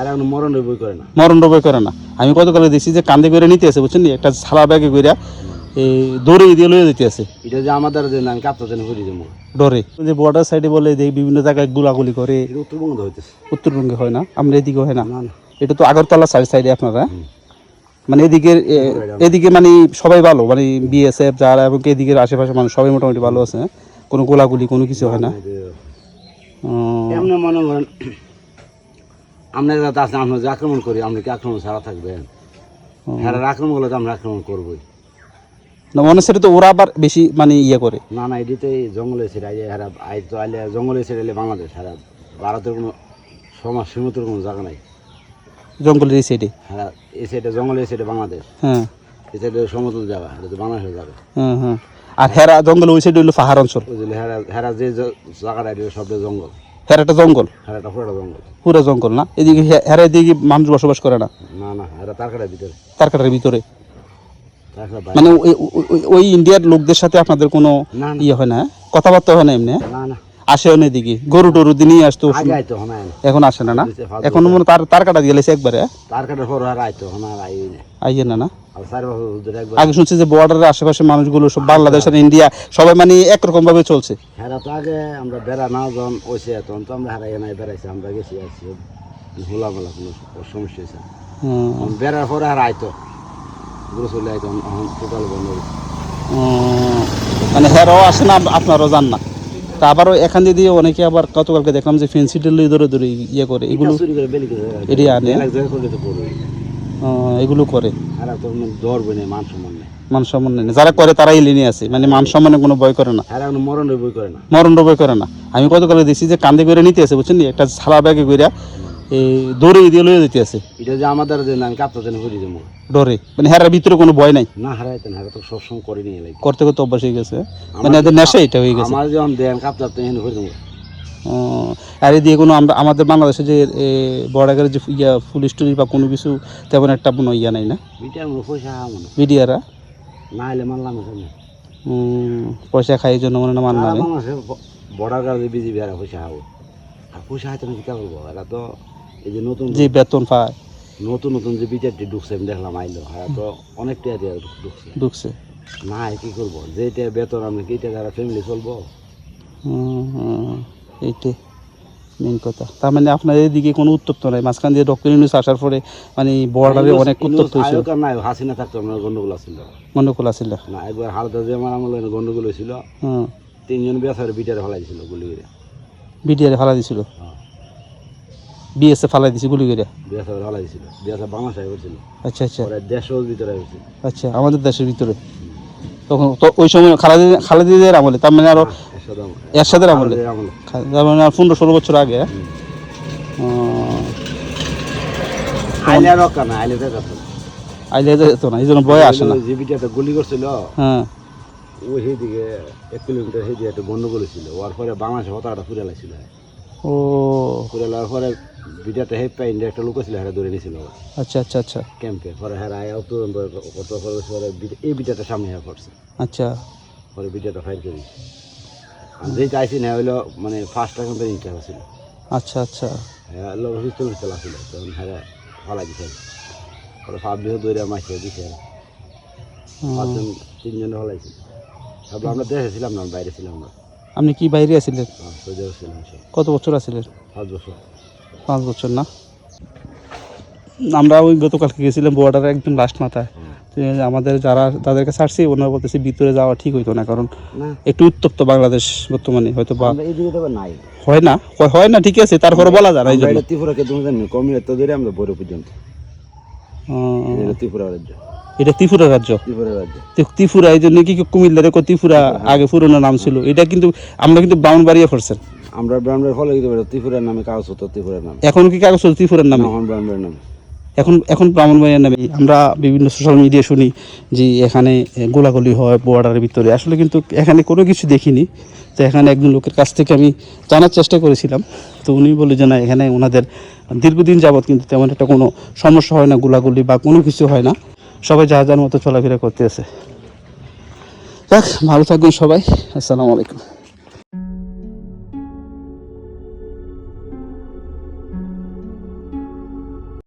আর এখন মরণ বই করে না। মরণ রোগে করে না। আমি কতকালে দেখছি যে কান্দে করে নিতে আছে বুঝছেন একটা ছালা ব্যাগে করে এই দৌড়ে দিয়ে লয়ে যেতে আছে। এটা যে আমাদের যে আমি যেন করি দেবো। ডরে যে বর্ডার সাইডে বলে যে বিভিন্ন জায়গায় গুলাগুলি করে। উত্তরবঙ্গ হইতেছে। উত্তরবঙ্গে হয় না আমরা এদিকে হয় না। এটা তো আগরতলা সাইড সাইডে আপনারা। মানে এদিকে এদিকে মানে সবাই ভালো মানে বিএসএফ যারা এবং এদিকের আশেপাশে মানুষ সবাই মোটামুটি ভালো আছে? কোনো গোলাগুলি কোনো কিছু হয় না। এমনি মনে করেন আমরা যাতে আছে আমরা যে আক্রমণ করি আমরা কি আক্রমণ ছাড়া থাকবেন হ্যাঁ আক্রমণ করলে তো আমরা আক্রমণ করবোই। না মনে হচ্ছে তো ওরা আবার বেশি মানে ইয়ে করে। না না এটিতে জঙ্গলে আইলে হারা আই তো আইলে জঙ্গলে এলে বাংলাদেশ হারা ভারতের কোনো সমাজ সীমিতর কোনো জায়গা নাই। জঙ্গলের এই সাইডে হারা এই সাইডে জঙ্গলে সাইডে বাংলাদেশ। হ্যাঁ। এই সাইডে সমতল জায়গা এটা তো বাংলাদেশের জায়গা হ্যাঁ হ্যাঁ আর হেরা জঙ্গল ওই সাইডে হলো পাহাড় অঞ্চল। হেরা হেরা যে জায়গাটা সব জঙ্গল। একটা জঙ্গল? পুরোটা জঙ্গল। পুরো জঙ্গল না? এদিকে হে- হেরা এদিকে মানুষ বসবাস করে না? না না হেরা তারকাটার ভিতরে। তারকাটার ভিতরে। মানে ওই- ইন্ডিয়ার লোকদের সাথে আপনাদের কোনো ইয়ে হয় না হ্যাঁ? কথাবার্তা হয় না এমনি? হ্যাঁ? না না। আসেও না এদিকে। গরু টরু নিয়ে আসতো আইতো হনা এখন আসে না না? এখন মনে হয় তার তার কাটা দিয়ে গেছে একবারে হ্যাঁ? আইতো না। আইয়ে না না? আগে শুনছি যে বর্ডারের আশেপাশে মানুষগুলো সব বাংলাদেশ আর ইন্ডিয়া সবাই মানে একরকম ভাবে চলছে। হেরা তো আগে আমরা বেড়া না যখন ওইসে তখন তো আমরা হারাই নাই বেড়াইছি আমরা গেছি আসছি। হোলা কোনো সমস্যা হয়েছে বেড়ার পরে আর আইতো। গুলো চলে আইতো টোটাল বন্ধ মানে হেরাও আসে না আপনারও যান না। তা আবারও এখান দিয়ে দিয়ে অনেকে আবার গতকালকে দেখলাম যে ফেন্সি টেলে ধরে ধরে ইয়ে করে এগুলো এটি আনে। এগুলো করে। মান সম্মান নেই। যারা করে তারাই লিনে আছে। মানে মান সম্মানে কোনো ভয় করে না। মরণ বই করে না। মরণ ভয় করে না। আমি কতকালে দেখছি যে কান্দে করে নিতে আছে বুঝছেন? একটা ছালা ব্যাগে করে এই দৌড়ে দিয়ে লয়ে যেতে আছে। এটা যে আমাদের যে আমি কাপটা যেন করি দেবো ডরে মানে হেরার ভিতরে কোনো ভয় নাই। না হারাইতে না হেরা তো সবসময় করে নিয়ে লাগে করতে করতে অভ্যাস হয়ে গেছে। মানে এদের নেশা এটা হয়ে গেছে। আমার যখন দেন তো এখানে করে দেবো আর এদিকে কোনো আমরা আমাদের বাংলাদেশে যে বর্ডারের যে ইয়া পুলিশ টুলিশ বা কোনো কিছু তেমন একটা কোনো ইয়া নাই না? বিটার পয়সা খাই জন্য মনে না মানলাম। বর্ডার গার্ড বিজিবি এরা পয়সা হাও আর পয়সা হাতে নাকি কে করব? এরা তো এই যে নতুন যে বেতন পায়। নতুন নতুন যে বিচারটি ঢুকছে আমি দেখলাম আইলো। এরা তো অনেক টাকা দিয়ে ঢুকছে। ঢুকছে। না কি করব? যেটা বেতন আমি কি টাকা ফ্যামিলি চলবো? হুম, এইটাই মেন কথা। তার মানে আপনার এদিকে কোনো উত্তপ্ত নাই মাঝখান দিয়ে ডক্টর ইউনুস আসার পরে মানে বর্ডারে অনেক উত্তপ্ত হয়েছিল। নাই হাসিনা থাকতো আমার গন্ডগোল ছিল মনোকুল আছিল। না একবার হালদা যে আমার আমলে গন্ডগোল হয়েছিল। তিনজন বেসারে বিটারে ফেলাই দিছিল গুলি করে। বিডিআরে ফালা দিছিল? হ্যাঁ। বিএসএ ফালাই গুলি করে? বেসারে ফেলাই দিছিল বেসা বাংলাদেশে করছিল। আচ্ছা আচ্ছা। পরে দেশের ভিতরে হয়েছে আচ্ছা আমাদের দেশের ভিতরে। তখন তো ওই সময় খালাদি খালেদিদের আমলে তার মানে আরও একসাথে এরশাদের আমলে। মানে পনেরো ষোলো বছর আগে? আইলে না যেত এই জন্য ভয় আসে গুলি করছিল। হ্যাঁ। সেইদিকে এক কিলোমিটার সেইদিকে একটা গন্ডগোল ছিল ওর পরে বাংলাদেশে হতাটা ফুরে লাগছিল ও। ফুরে লাগার পরে হেপ পাই ইন্ডিয়া একটা লোক ছিল ধরে নিয়েছিল আচ্ছা আচ্ছা আচ্ছা। ক্যাম্পে। পরে আয় তুরন্ত কত পরে পরে এই সামনে পড়ছে। আচ্ছা। পরে বিটাটা ফাইল করি যেটা আইসি না হইল মানে ফার্স্ট ক্যাম্পের ইনচার্জ ছিল আচ্ছা আচ্ছা। হ্যাঁ লোক পিস্তল পিস্তল আসছিল তখন হ্যাঁ ফালাই দিছে পরে ফাঁপ দৌড়ে মাইছে দিছে। পাঁচজন তিনজন হলাইছিল তারপর আমরা দেশে ছিলাম না বাইরে ছিলাম না। আপনি কি বাইরে আছিলেন? হ্যাঁ, কত বছর আছিলেন? পাঁচ বছর। পাঁচ বছর না? আমরা ওই গতকালকে গেছিলাম বর্ডারে একদম লাস্ট মাথায়। আমাদের যারা তাদেরকে ছাড়ছি ওনারা বলতেছে ভিতরে যাওয়া ঠিক হইতো না কারণ একটু উত্তপ্ত বাংলাদেশ বর্তমানে হয়তো বা হয় না হয়- হয় না ঠিক আছে তারপরে বলা যায় না এই জন্য। এটা ত্রিপুরাকে তুমি জানি কমিয়ে তো ধরে আমরা বড় পর্যন্ত। ত্রিপুরা রাজ্য। এটা ত্রিপুরা রাজ্য? ত্রিপুরা এই জন্য কি কুমিল্লার রেখো ত্রিপুরা আগে পুরোনো নাম ছিল? এটা কিন্তু আমরা কিন্তু বাউন বাড়িয়ে পড়ছেন। আমরা ব্রাহ্মণের ফলে ত্রিপুরার নামে কাগজ হতো ত্রিপুরার নামে। এখন কি কাগজ চলছে ত্রিপুরার নামে? এখন ব্রাহ্মণের নামে। এখন এখন ব্রাহ্মণবাড়িয়ার নামে আমরা বিভিন্ন সোশ্যাল মিডিয়া শুনি যে এখানে গোলাগুলি হয় বর্ডারের ভিতরে। আসলে কিন্তু এখানে কোনো কিছু দেখিনি। তো এখানে একজন লোকের কাছ থেকে আমি জানার চেষ্টা করেছিলাম। তো উনি বলে যে, না, এখানে ওনাদের দীর্ঘদিন যাবৎ কিন্তু তেমন একটা কোনো সমস্যা হয় না গোলাগুলি বা কোনো কিছু হয় না। সবাই যা যার মতো চলাফেরা করতে আছে যাক, ভালো থাকবেন সবাই। আসসালামু আলাইকুম।